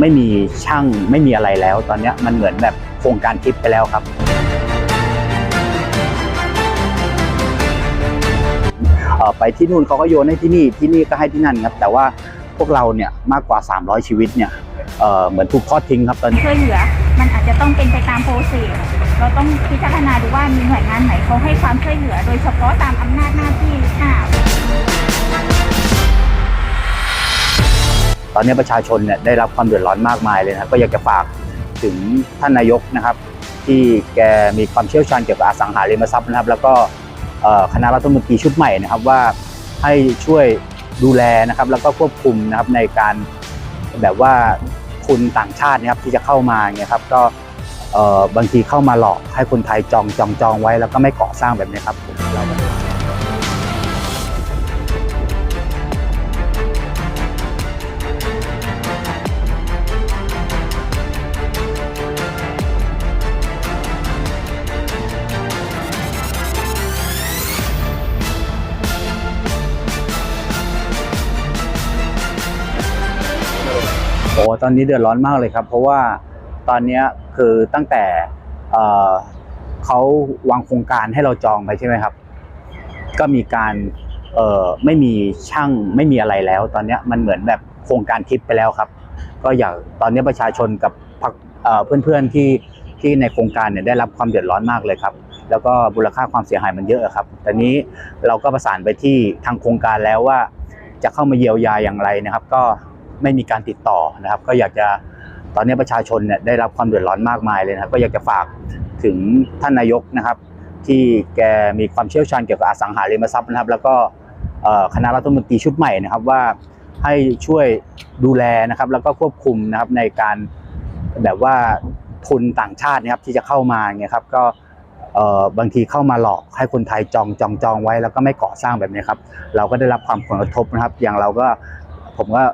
ไม่มีช่างไม่มีอะไรแล้ว ตอนนี้มันเหมือนแบบโครงการทิปไปแล้วครับ ไปที่นู่นเขาก็โยนให้ที่นี่ที่นี่ก็ให้ที่นั่นครับ แต่ว่าพวกเราเนี่ยมากกว่า 300 ชีวิตเนี่ยเเหมือนถูกทอดทิ้งครับตอนนี้ช่วยเหลือมันอาจจะต้องเป็นไปตามโปรเซสเราต้องพิจารณาดูว่ามีหน่วยงานไหนเขาให้ความช่วยเหลือ โดยเฉพาะตามอำนาจหน้าที่หรือเปล่า ตอนนี้ประชาชนเนี่ยได้รับความเดือดร้อนมากมายเลยนะก็อยากจะฝากถึงท่านนายกนะครับ ที่แกมีความเชี่ยวชาญเกี่ยวกับอสังหาริมทรัพย์นะครับ แล้วก็คณะรัฐมนตรีชุดใหม่นะครับว่าให้ช่วยดูแลนะครับ แล้วก็ควบคุมนะครับในการแบบว่าทุนต่างชาตินะครับที่จะเข้ามาเนี่ยครับก็บางทีเข้ามาหลอกให้คนไทยจองจองจองไว้แล้วก็ไม่ก่อสร้างแบบนี้ครับ โอ้ตอนนี้เดือดร้อนมากเลยครับ เพราะว่าตอนนี้คือตั้งแต่เเขาวางโครงการให้เราจองไปใช่ไหมครับ ก็มีการไม่มีช่างไม่มีอะไรแล้ว ตอนนี้มันเหมือนแบบโครงการทิปไปแล้วครับ ก็อยากตอนนี้ประชาชนกับเเพื่อนๆที่ที่ในโครงการเนี่ยได้รับความเดือดร้อนมากเลยครับ แล้วก็มูลค่าความเสียหายมันเยอะครับแต่นี้เราก็ประสานไปที่ทางโครงการแล้วว่าจะเข้ามาเยียวยาอย่างไรนะครับ ก็ ไม่มีการติดต่อนะครับ ก็อยากจะตอนนี้ประชาชนเนี่ยได้รับความเดือดร้อนมากมายเลยนะครับ ก็อยากจะฝากถึงท่านนายกนะครับ ที่แกมีความเชี่ยวชาญเกี่ยวกับอสังหาริมทรัพย์นะครับ แล้วก็คณะรัฐมนตรีชุดใหม่นะครับว่าให้ช่วยดูแลนะครับ แล้วก็ควบคุมนะครับในการแบบว่าทุนต่างชาตินะครับที่จะเข้ามาเนี่ยครับก็บางทีเข้ามาหลอกให้คนไทยจองจองจองไว้ แล้วก็ไม่ก่อสร้างแบบนี้ครับ เราก็ได้รับความผลกระทบนะครับ อย่างเราก็ผมก็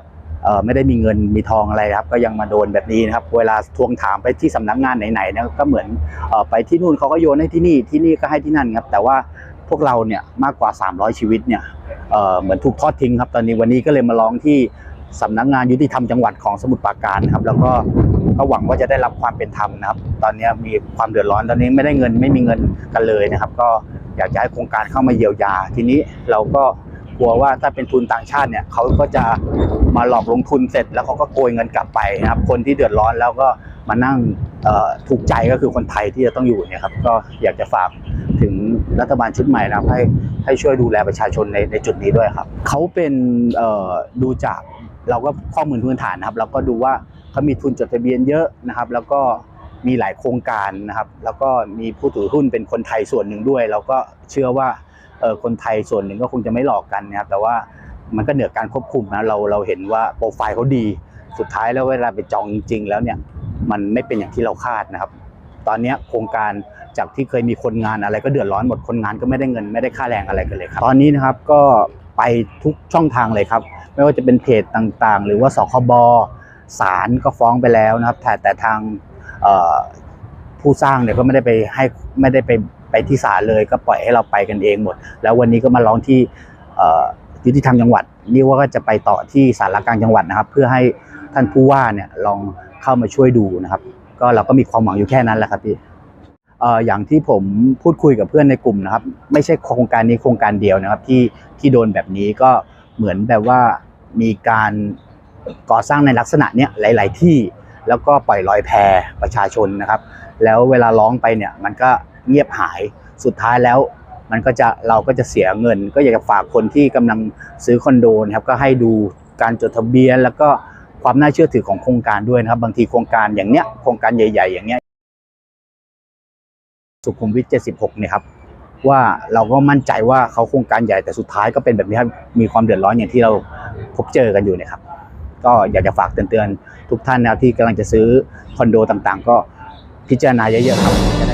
ไม่ได้มีเงินมีทองอะไรครับ ก็ยังมาโดนแบบนี้นะครับ เวลาทวงถามไปที่สำนักงานไหนๆนะก็เหมือนอไปที่นู่นเขาก็โยนให้ที่นี่ที่นี่ก็ให้ที่นั่นครับ แต่ว่าพวกเราเนี่ยมากกว่า 300 ชีวิตเนี่ยเเหมือนถูกทอดทิ้งครับตอนนี้วันนี้ก็เลยมาร้องที่สำนักงานยุติธรรมจังหวัดของสมุทรปราการครับ แล้วก็ก็หวังว่าจะได้รับความเป็นธรรมนะครับ ตอนนี้มีความเดือดร้อนตอนนี้ไม่ได้เงินไม่มีเงินกันเลยนะครับ ก็อยากจะให้โครงการเข้ามาเยียวยา ทีนี้เราก็กลัวว่าถ้าเป็นทุนต่างชาติเนี่ยเขาก็จะ มาหลอกลงทุนเสร็จแล้วเขาก็โกยเงินกลับไปนะครับ คนที่เดือดร้อนแล้วก็มานั่งถูกใจก็คือคนไทยที่จะต้องอยู่เนี่ยครับก็อยากจะฝากถึงรัฐบาลชุดใหม่นะครับให้ให้ช่วยดูแลประชาชนในในจุดนี้ด้วยครับเขาเป็นดูจากเราก็ข้อมูลพื้นฐานนะครับ เราก็ดูว่าเขามีทุนจดทะเบียนเยอะนะครับ แล้วก็มีหลายโครงการนะครับ แล้วก็มีผู้ถือหุ้นเป็นคนไทยส่วนหนึ่งด้วย เราก็เชื่อว่าคนไทยส่วนหนึ่งก็คงจะไม่หลอกกันนะครับแต่ว่า มันก็เหนือการควบคุมนะเราเราเห็นว่าโปรไฟล์เขาดี สุดท้ายแล้วเวลาไปจองจริง ๆ แล้วเนี่ยมันไม่เป็นอย่างที่เราคาดนะครับ ตอนนี้โครงการจากที่เคยมีคนงานอะไรก็เดือดร้อนหมดคนงานก็ไม่ได้เงินไม่ได้ค่าแรงอะไรกันเลยครับ ตอนนี้นะครับก็ไปทุกช่องทางเลยครับ ไม่ว่าจะเป็นเพจต่างๆ หรือว่าสคบศาลก็ฟ้องไปแล้วนะครับ แต่แต่ทางผู้สร้างเนี่ยก็ไม่ได้ไปให้ไม่ได้ไปไปที่ศาลเลยก็ปล่อยให้เราไปกันเองหมด แล้ววันนี้ก็มาร้องที่ ยุติธรรมจังหวัดนี่ว่าก็จะไปต่อที่ศาลหลักกลางจังหวัดนะครับ เพื่อให้ท่านผู้ว่าเนี่ยลองเข้ามาช่วยดูนะครับ ก็เราก็มีความหวังอยู่แค่นั้นแหละครับพี่เอออย่างที่ผมพูดคุยกับเพื่อนในกลุ่มนะครับ ไม่ใช่โครงการนี้โครงการเดียวนะครับ ที่ที่โดนแบบนี้ก็เหมือนแบบว่ามีการก่อสร้างในลักษณะเนี้ยหลาย ๆ ที่แล้วก็ปล่อยลอยแพประชาชนนะครับ แล้วเวลาร้องไปเนี่ยมันก็เงียบหายสุดท้ายแล้ว มันก็จะเราก็จะเสียเงิน ก็อยากจะฝากคนที่กำลังซื้อคอนโดนะครับก็ให้ดูการจดทะเบียน แล้วก็ความน่าเชื่อถือของโครงการด้วยนะครับ บางทีโครงการอย่างเนี้ยโครงการใหญ่ ๆ อย่างเนี้ยสุขุมวิท 76 เนี่ยครับว่าเราก็มั่นใจว่าเขาโครงการใหญ่แต่สุดท้ายก็เป็นแบบนี้ครับมีความเดือดร้อนอย่างที่เราพบเจอกันอยู่เนะครับ ก็อยากจะฝากเตือนๆทุกท่านนะครับที่กำลังจะซื้อคอนโดต่างๆ ก็พิจารณาเยอะๆครับ